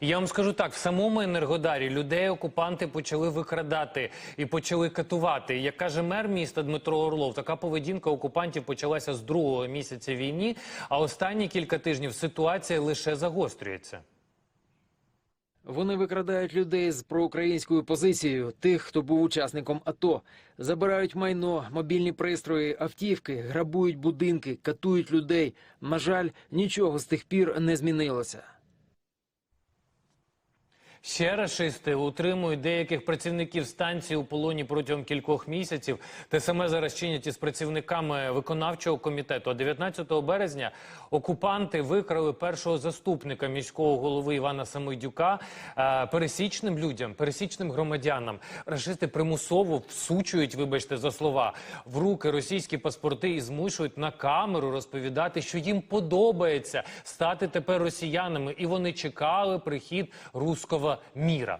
Я вам скажу так: в самому Енергодарі людей окупанти почали викрадати і почали катувати. Як каже мер міста Дмитро Орлов, така поведінка окупантів почалася з другого місяця війни. А останні кілька тижнів ситуація лише загострюється. Вони викрадають людей з проукраїнською позицією, тих, хто був учасником АТО, забирають майно, мобільні пристрої, автівки, грабують будинки, катують людей. На жаль, нічого з тих пір не змінилося. Ще рашисти утримують деяких працівників станції у полоні протягом кількох місяців. Те саме зараз чинять із працівниками виконавчого комітету. А 19 березня окупанти викрали першого заступника міського голови Івана Самойдюка е, пересічним людям, пересічним громадянам. Рашисти примусово всучують, вибачте за слова, в руки російські паспорти і змушують на камеру розповідати, що їм подобається стати тепер росіянами, і вони чекали прихід руського міра.